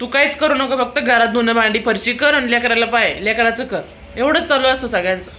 तू काहीच करू नको फक्त घरात धुणं भांडी फरशी कर आणि लेकराला पाय लेकराचं कर. एवढंच चालू असतं सगळ्यांचं.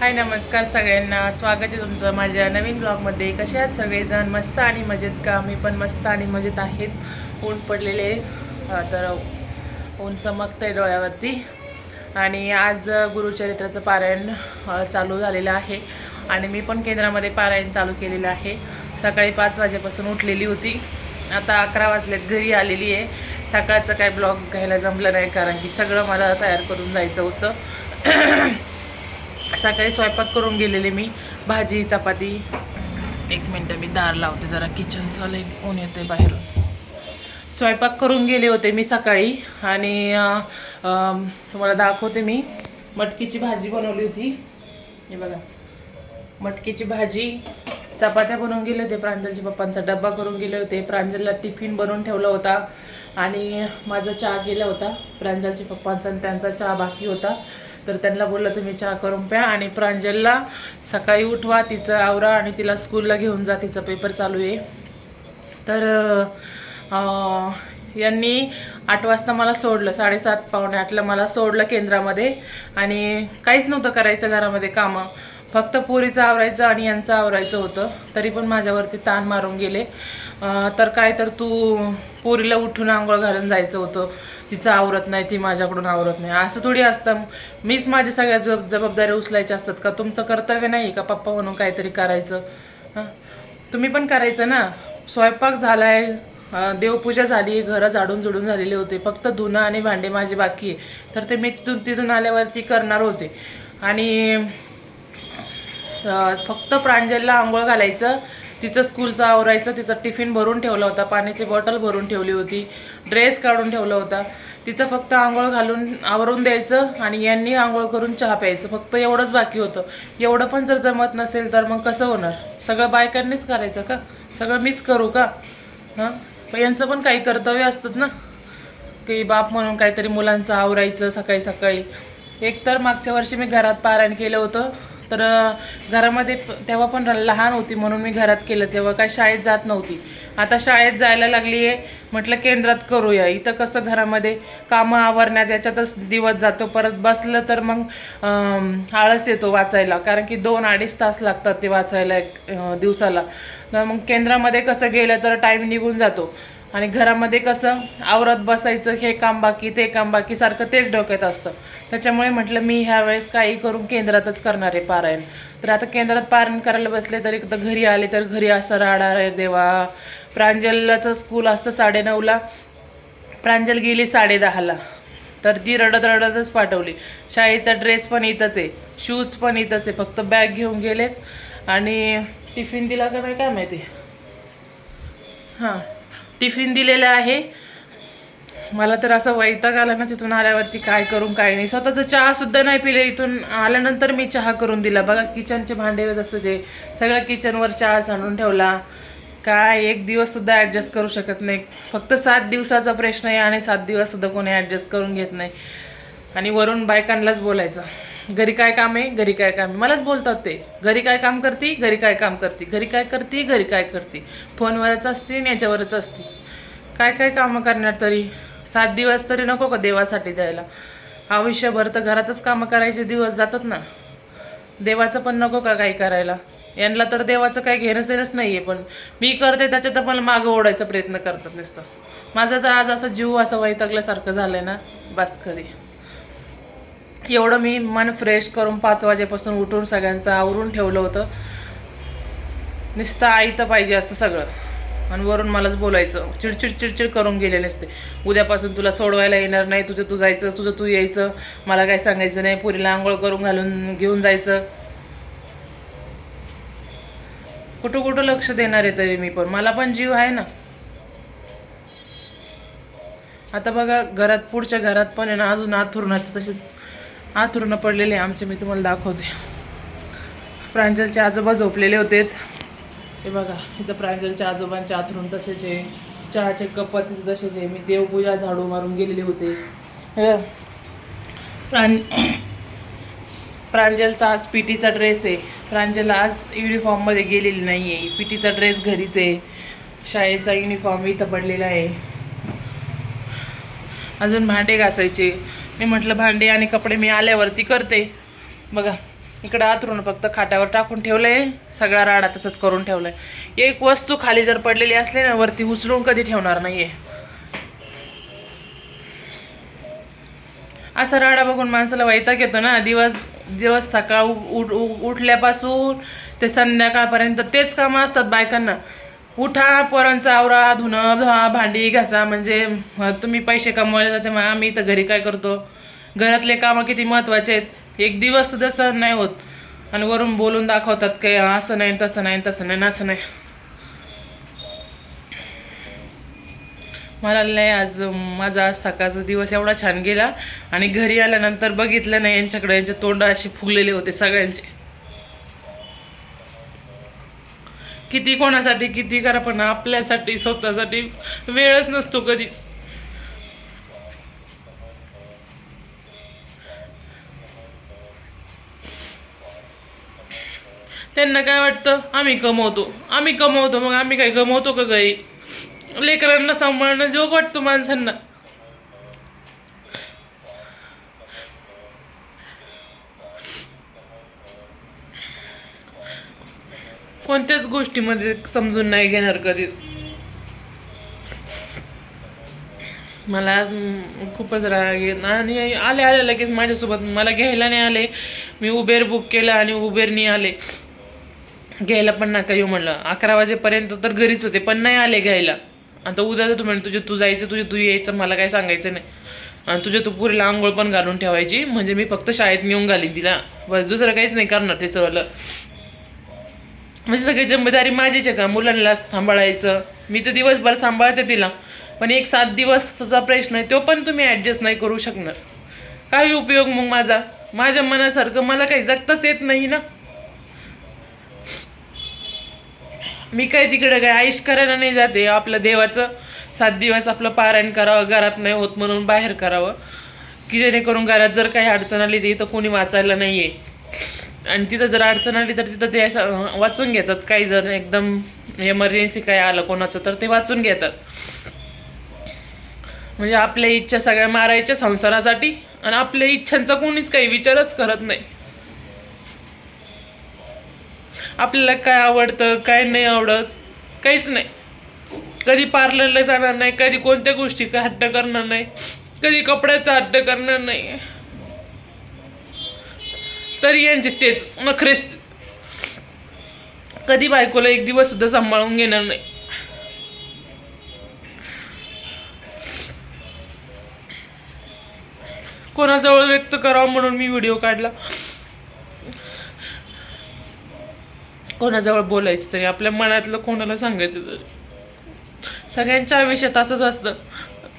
हाय नमस्कार सगळ्यांना. स्वागत आहे तुमचं माझ्या नवीन ब्लॉगमध्ये कसे आहात सगळेजण? मस्त आणि मजेत का? मी पण मस्त आणि मजेत आहेत. ऊन पडलेले तर ऊन चमकतं आहे डोळ्यावरती. आणि आज गुरुचरित्राचं पारायण चालू झालेलं आहे. आणि मी पण केंद्रामध्ये पारायण चालू केलेलं आहे. सकाळी पाच वाजेपासून उठलेली होती. आता अकरा वाजल्यात घरी आलेली आहे. सकाळचं काय ब्लॉग घ्यायला जमलं नाही कारण की सगळं मला तयार करून जायचं होतं. सकाळी स्वयंपाक करून गेलेले मी. भाजी चपाती. एक मिनटं मी दार लावते जरा. किचनचं लई ऊन येते बाहेरून. स्वयंपाक करून गेले होते मी सकाळी. आणि तुम्हाला दाखवते मी. मटकीची भाजी बनवली होती. हे बघा. मटकीची भाजी चपात्या बनवून गेले होते प्रांजलच्या पप्पांचा डब्बा करून गेले होते. प्रांजलला टिफिन बनवून ठेवला होता आणि माझा चहा गेला होता. प्रांजलच्या पप्पांचा आणि त्यांचा चहा बाकी होता. तर त्यांना बोललं तुम्ही चहा करून प्या. आणि प्रांजलला सकाळी उठवा तिचं आवरा आणि तिला स्कूलला घेऊन जा तिचा पेपर चालू आहे. तर यांनी आठ वाजता मला सोडलं साडेसात पावणे आठला मला सोडलं केंद्रामध्ये. आणि काहीच नव्हतं करायचं घरामध्ये कामं. फक्त पोरीचं आवरायचं आणि यांचं आवरायचं होतं. तरी पण माझ्यावरती ताण मारून गेले. तर काय तर तू पोरीला उठून आंघोळ घालून जायचं होतं. तिचं आवरत नाही ती माझ्याकडून आवरत नाही. असं थोडी असतं. मीच माझ्या सगळ्या जब जबाबदाऱ्या उचलायच्या असतात का? तुमचं कर्तव्य नाही का पप्पा म्हणून काहीतरी करायचं? हां? तुम्ही पण करायचं ना. स्वयंपाक झाला आहे देवपूजा झाली घरं झाडून झुडून झालेले होते. फक्त धुणं आणि भांडे माझे बाकी आहे. तर ते मी तिथून तिथून आल्यावरती करणार होते. आणि फक्त प्रांजलला आंघोळ घालायचं तिचं स्कूलचं आवरायचं तिचं टिफिन भरून ठेवला होता पाण्याची बॉटल भरून ठेवली होती ड्रेस काढून ठेवला होता. तिचं फक्त आंघोळ घालून आवरून द्यायचं आणि यांनी आंघोळ करून चहा प्यायचं. फक्त एवढंच बाकी होतं. एवढं पण जर जमत नसेल तर मग कसं होणार? सगळं बायकांनीच करायचं का? सगळं मीच करू का? हां? पण यांचं पण काही कर्तव्य असतात ना? की बाप म्हणून काहीतरी मुलांचं आवरायचं सकाळी सकाळी. एक तर मागच्या वर्षी मी घरात पारायण केलं होतं. तर घरामध्ये तेव्हा पण लहान होती म्हणून मी घरात केलं. तेव्हा काय शाळेत जात नव्हती. आता शाळेत जायला लागली आहे. म्हटलं केंद्रात करूया. इथं कसं घरामध्ये कामं आवरण्यात याच्यातच दिवस जातो. परत बसलं तर मग आळस येतो वाचायला. कारण की दोन अडीच तास लागतात ते वाचायला एक दिवसाला. तर मग केंद्रामध्ये कसं गेलं तर टाईम निघून जातो. आणि घरामध्ये कसं आवरत बसायचं हे काम बाकी ते काम बाकी सारखं तेच डोक्यात असतं. त्याच्यामुळे म्हटलं मी ह्या वेळेस काही करून केंद्रातच करणार आहे पारायण. तर आता केंद्रात पारायण करायला बसले तर एकदा घरी आले तर घरी असं राहणार आहे देवा. प्रांजलाचं स्कूल असतं साडेनऊला. प्रांजल गेली साडेदहाला. तर ती रडत रडतच पाठवली. शाळेचा ड्रेस पण इथंच आहे. शूज पण इथंच आहे. फक्त बॅग घेऊन गेलेत. आणि टिफिन दिला का नाही काय माहिती? हां. टिफिन दिलेलं आहे. मला तर असं वैताग आला ना तिथून आल्यावरती काय करून काय नाही. स्वतःचा चहासुद्धा नाही पिले इथून. आल्यानंतर मी चहा करून दिला. बघा किचनचे भांडे जसं जे सगळं किचनवर चहा सांडून ठेवला. काय एक दिवससुद्धा ॲडजस्ट करू शकत नाही. फक्त सात दिवसाचा प्रश्न आहे आणि सात दिवससुद्धा कोणी ॲडजस्ट करून घेत नाही. आणि वरून बायकांनाच बोलायचं. घरी काय काम आहे? घरी काय काम आहे? मलाच बोलतात ते. घरी काय काम करती? घरी काय काम करते. घरी काय करते? घरी काय करते. फोनवरच असते आणि याच्यावरच असते. काय काय कामं करणार तरी? सात दिवस तरी नको का देवासाठी द्यायला? आयुष्यभर तर घरातच कामं करायचे दिवस जातात ना. देवाचं पण नको का काही करायला? यांना तर देवाचं काही घेणं देणंच नाही आहे पण मी करते त्याच्यात पण मागं ओढायचा प्रयत्न करतात नुसतं. माझा तर आज असं जीव असं वैतागल्यासारखं झालं आहे ना. बस खरी. एवढं मी मन फ्रेश करून पाच वाजेपासून उठून सगळ्यांचं आवरून ठेवलं होतं. नुसतं तर पाहिजे असं सगळं. आणि वरून मलाच बोलायचं. चिडचिड चिडचिड करून गेलेले असते. उद्यापासून तुला सोडवायला येणार नाही. तुझं तू जायचं तुझं तू यायचं. मला काय सांगायचं नाही. पुरीला आंघोळ करून घालून घेऊन जायचं. कुठं कुठं लक्ष देणार आहे तरी मी पण. मला पण जीव आहे ना. आता बघा घरात पुढच्या घरात पण आहे ना अजून आत आथुरणाचे तसेच आथुरणं पडलेले आमचे. मी तुम्हाला दाखवते. प्रांजलचे आजोबा झोपलेले होते. हे बघा इथं प्रांजलच्या आजोबांचे आथरून तसेच आहे. चहाचे कप तिथे तसेच आहे. मी देवपूजा झाडू मारून गेलेले होते. प्रां प्रांजलचा आज पी टीचा ड्रेस आहे. प्रांजल आज युनिफॉर्ममध्ये गेलेली नाही आहे पी टीचा ड्रेस घरीच आहे. शाळेचा युनिफॉर्म इथं पडलेला आहे. अजून भांडे घासायचे. मी म्हटलं भांडे आणि कपडे मी आल्यावरती करते. बघा इकडं आतरून फक्त खाटावर टाकून ठेवलंय सगळा राडा तसंच करून ठेवलंय. एक वस्तू खाली जर पडलेली असली ना वरती उचलून कधी ठेवणार नाहीये. असा राडा बघून माणसाला वैताग येतो ना दिवस दिवस सकाळ उठ उठल्यापासून ते संध्याकाळपर्यंत तेच कामं असतात बायकांना. उठा पोरांचा आवरा धुणं धुवा भांडी घासा म्हणजे तुम्ही पैसे कमवायला जाते मग आम्ही तर घरी काय करतो? घरातले कामं किती महत्त्वाचे आहेत? एक दिवस सुद्धा सहन नाही होत. आणि वरून बोलून दाखवतात काही असं नाही तसं नाही तसं नाही असं नाही. मला नाही आज माझा आज सकाळचा दिवस एवढा छान गेला. आणि घरी आल्यानंतर बघितलं नाही यांच्याकडे यांचे तोंड असे फुगलेले होते सगळ्यांचे. किती कोणासाठी किती करा पण आपल्यासाठी स्वतःसाठी वेळच नसतो कधीच. त्यांना काय वाटतं? आम्ही कमवतो. आम्ही कमवतो मग आम्ही काय कमवतो का घरी लेकरांना सांभाळणं जोग वाटतो माणसांना. कोणत्याच गोष्टीमध्ये समजून नाही घेणार कधीच. मला आज खूपच राग येत आणि आले आले लगेच माझ्यासोबत. मला घ्यायला नाही आले. मी उबेर बुक केलं आणि उबेरनी आले. घ्यायला पण नका येऊ म्हणलं. अकरा वाजेपर्यंत तर घरीच होते पण नाही आले घ्यायला. आता उद्या तू म्हणलं तुझे तू जायचं तुझे तू यायचं मला काय सांगायचं नाही. आणि तुझ्या तू पुरीला आंघोळ पण घालून ठेवायची. म्हणजे मी फक्त शाळेत नेऊन घालीन तिला. बस दुसरं काहीच नाही करणार ते वालं म्हणजे सगळी जिम्मेदारी माझीच आहे का? मुलांना सांभाळायचं. मी तर दिवसभर सांभाळते तिला. पण एक सात दिवसाचा प्रश्न आहे तो पण तुम्ही ॲडजस्ट नाही करू शकणार. काही उपयोग मग माझा? माझ्या मनासारखं मला काही जगताच येत नाही ना. मी काय तिकडे काय आयुष करायला नाही जाते आपलं देवाचं. सात दिवस आपलं पारायण करावं घरात नाही होत म्हणून बाहेर करावं. की जेणेकरून घरात जर काही अडचण आली तर कोणी वाचायला नाही आहे आणि तिथं जर अडचण आली तर तिथं ते असं वाचून घेतात. काही जर एकदम एमर्जन्सी काय आलं कोणाचं तर ते वाचून घेतात. म्हणजे आपल्या इच्छा सगळ्या मारायच्या संसारासाठी आणि आपल्या इच्छांचा कोणीच काही विचारच करत नाही. आपल्याला काय आवडतं काय नाही आवडत काहीच नाही. कधी पार्लरला जाणार नाही कधी कोणत्या गोष्टी हट्ट करणार नाही कधी कपड्याचा हट्ट करणार नाही. तरी यांचे तेच नखरेच कधी बायकोला एक दिवस सुद्धा सांभाळून घेणार नाही. कोणाजवळ व्यक्त करावं म्हणून मी व्हिडिओ काढला. कोणाजवळ बोलायचं तरी आपल्या मनातलं कोणाला सांगायचं तरी. सगळ्यांच्या आयुष्यात असंच असतं.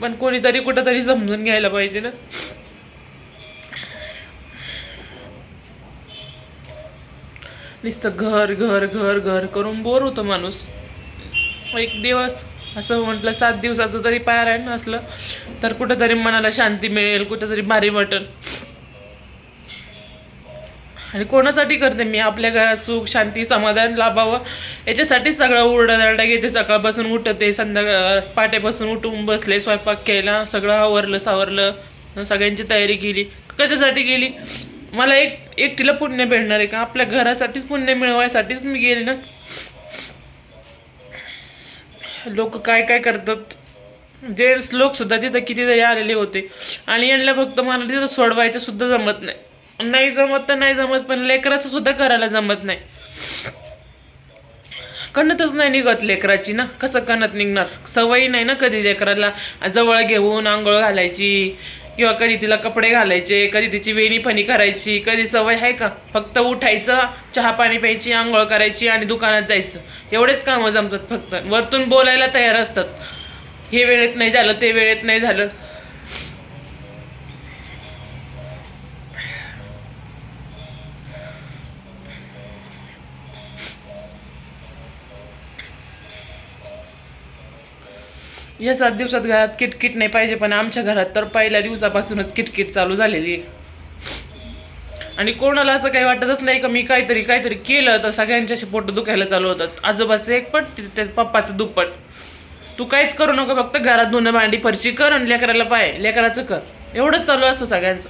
पण कोणीतरी कुठंतरी समजून घ्यायला पाहिजे ना. नुसतं घर घर घर घर करून बोर होतो माणूस. एक दिवस असं म्हटलं सात दिवसाचं तरी पारायण असलं तर कुठंतरी मनाला शांती मिळेल कुठंतरी भारी वाटेल. आणि कोणासाठी करते मी आपल्या घरात सुख शांती समाधान लाभावं? याच्यासाठी सगळं उरडादरडा घेते सकाळपासून उठते संध्याकाळ पाट्यापासून उठून बसले स्वयंपाक केला सगळं आवरलं सावरलं सगळ्यांची तयारी केली. कशासाठी केली? मला एक एकटीला पुण्य भेटणार आहे का? आपल्या घरासाठीच पुण्य मिळवायसाठीच मी गेले ना. लोक काय काय करतात? जे लोक सुद्धा तिथं कितीतरी आलेले होते. आणि यांना फक्त मला तिथं सोडवायचं सुद्धा जमत नाही. नाही जमत तर नाही जमत पण लेकराचं सुद्धा करायला जमत नाही. कणतच नाही निघत लेकराची ना. कसं कणत निघणार? सवयी नाही ना कधी लेकराला. जवळ घेऊन आंघोळ घालायची. किंवा कधी तिला कपडे घालायचे कधी तिची वेणी फणी करायची कधी सवय आहे का? फक्त उठायचं चहा पाणी प्यायची आंघोळ करायची आणि दुकानात जायचं. एवढेच कामं जमतात फक्त. वरतून बोलायला तयार असतात. हे वेळेत नाही झालं ते वेळेत नाही झालं. या सात दिवसात घरात किटकिट नाही पाहिजे पण आमच्या घरात तर पहिल्या दिवसापासूनच किटकिट चालू झालेली आहे. आणि कोणाला असं काही वाटतच नाही का मी काहीतरी काहीतरी केलं तर सगळ्यांच्या अशी पोट दुखायला चालू होतात. आजोबाचं एक पट ते- पप्पाचं दुप्पट. तू काहीच करू नको फक्त घरात धुणं भांडी फरशी कर आणि लेकराला पाय लेकराचं कर. एवढंच चालू असतं सगळ्यांचं.